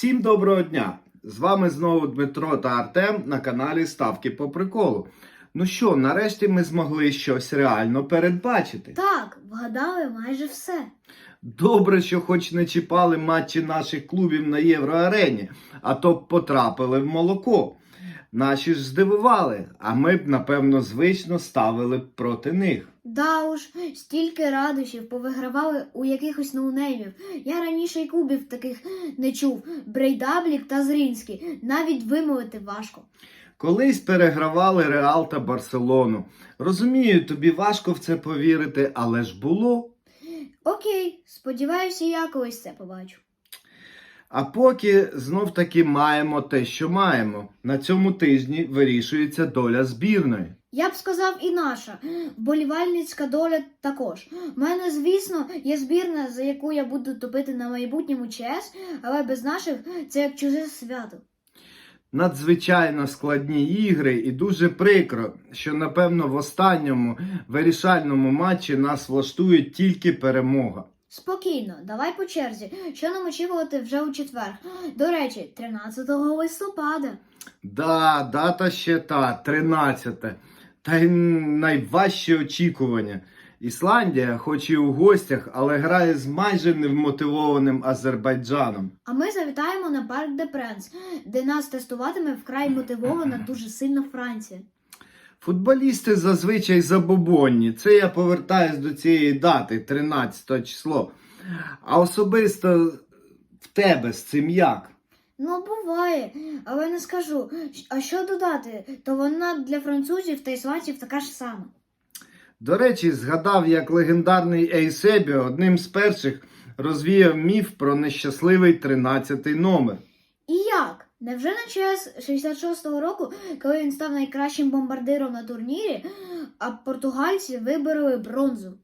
Всім доброго дня! З вами знову Дмитро та Артем на каналі Ставки по приколу. Ну що, нарешті ми змогли щось реально передбачити. Так, вгадали майже все. Добре, що хоч не чіпали матчі наших клубів на Євроарені, а то б потрапили в молоко. Наші ж здивували, а ми б, напевно, звично ставили б проти них. Да уж, стільки радощів повигравали у якихось ноунеймів. Я раніше й клубів таких не чув. Брейдаблік та Зрінський. Навіть вимовити важко. Колись перегравали Реал та Барселону. Розумію, тобі важко в це повірити, але ж було. Окей, сподіваюся, я колись це побачу. А поки знов таки маємо те, що маємо. На цьому тижні вирішується доля збірної. Я б сказав і наша вболівальницька доля також. У мене, звісно, є збірна, за яку я буду топити на майбутньому ЧС, але без наших це як чуже свято. Надзвичайно складні ігри, і дуже прикро, що напевно в останньому вирішальному матчі нас влаштує тільки перемога. Спокійно, давай по черзі. Що нам очікувати вже у четвер? До речі, 13 листопада. Да, дата ще та 13. Та й найважче очікування. Ісландія, хоч і у гостях, але грає з майже невмотивованим Азербайджаном. А ми завітаємо на парк де Пренс, де нас тестуватиме вкрай мотивована дуже сильна Франція. Футболісти зазвичай забобонні. Це я повертаюсь до цієї дати, 13 число. А особисто в тебе з цим як? Ну, буває, але не скажу. А що додати, то вона для французів та ісландців така ж сама. До речі, згадав, як легендарний Ейсебіо одним з перших розвіяв міф про нещасливий 13 номер. І як? Невже на час 66-го року, коли він став найкращим бомбардиром на турнірі, а португальці вибороли бронзу?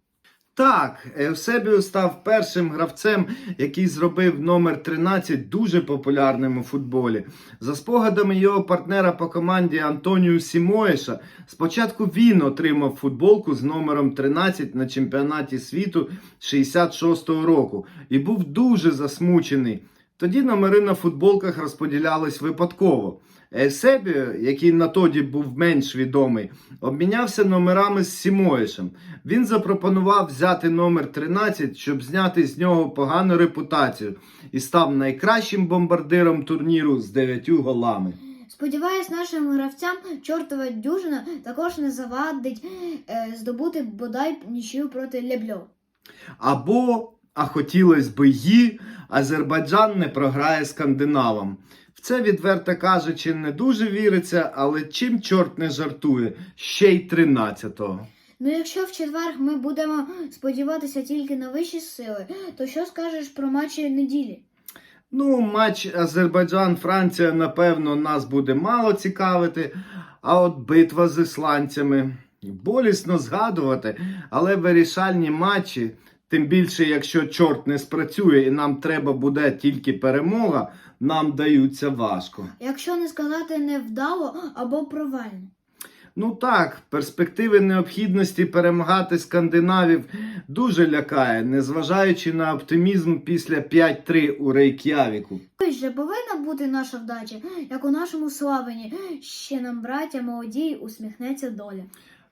Так, Евсебіо став першим гравцем, який зробив номер 13 дуже популярним у футболі. За спогадами його партнера по команді Антоніу Сімоєша, спочатку він отримав футболку з номером 13 на чемпіонаті світу 66-го року і був дуже засмучений. Тоді номери на футболках розподілялись випадково. Есебіо, який на тоді був менш відомий, обмінявся номерами з Сімоєшем. Він запропонував взяти номер 13, щоб зняти з нього погану репутацію, і став найкращим бомбардиром турніру з 9 голами. Сподіваюсь, нашим гравцям чортова дюжина також не завадить е, здобути бодай нічию проти Лебльо. Або, а хотілося б її, Азербайджан не програє скандинавам. В це, відверто кажучи, не дуже віриться, але чим чорт не жартує, ще й 13-го. Ну, якщо в четвер ми будемо сподіватися тільки на вищі сили, то що скажеш про матчі неділі? Ну, матч Азербайджан-Франція, напевно, нас буде мало цікавити. А от битва з ісландцями болісно згадувати, але вирішальні матчі, тим більше, якщо чорт не спрацює і нам треба буде тільки перемога, нам даються важко. Якщо не сказати невдало або провально. Ну так, перспективи необхідності перемагати скандинавів дуже лякає, незважаючи на оптимізм після 5-3 у Рейк'явіку. Же повинна бути наша вдача, як у нашому славені. Ще нам, браття молоді, усміхнеться доля.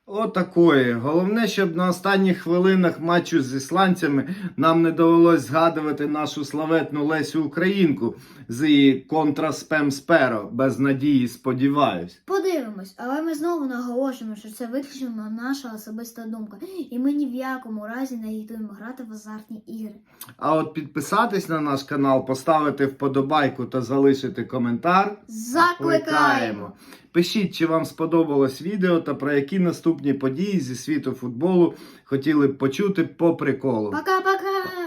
Отакої. Головне, щоб на останніх хвилинах матчу з ісландцями нам не довелось згадувати нашу славетну Лесю Українку з її контраспем сперо. Без надії, сподіваюсь. Подивимось, але ми знову наголошуємо, що це виключно наша особиста думка, і ми ні в якому разі не агітуємо грати в азартні ігри. А от підписатись на наш канал, поставити вподобайку та залишити коментар. Закликаємо! Пишіть, чи вам сподобалось відео та про які наступні події зі світу футболу хотіли б почути по приколу. Пока-пока!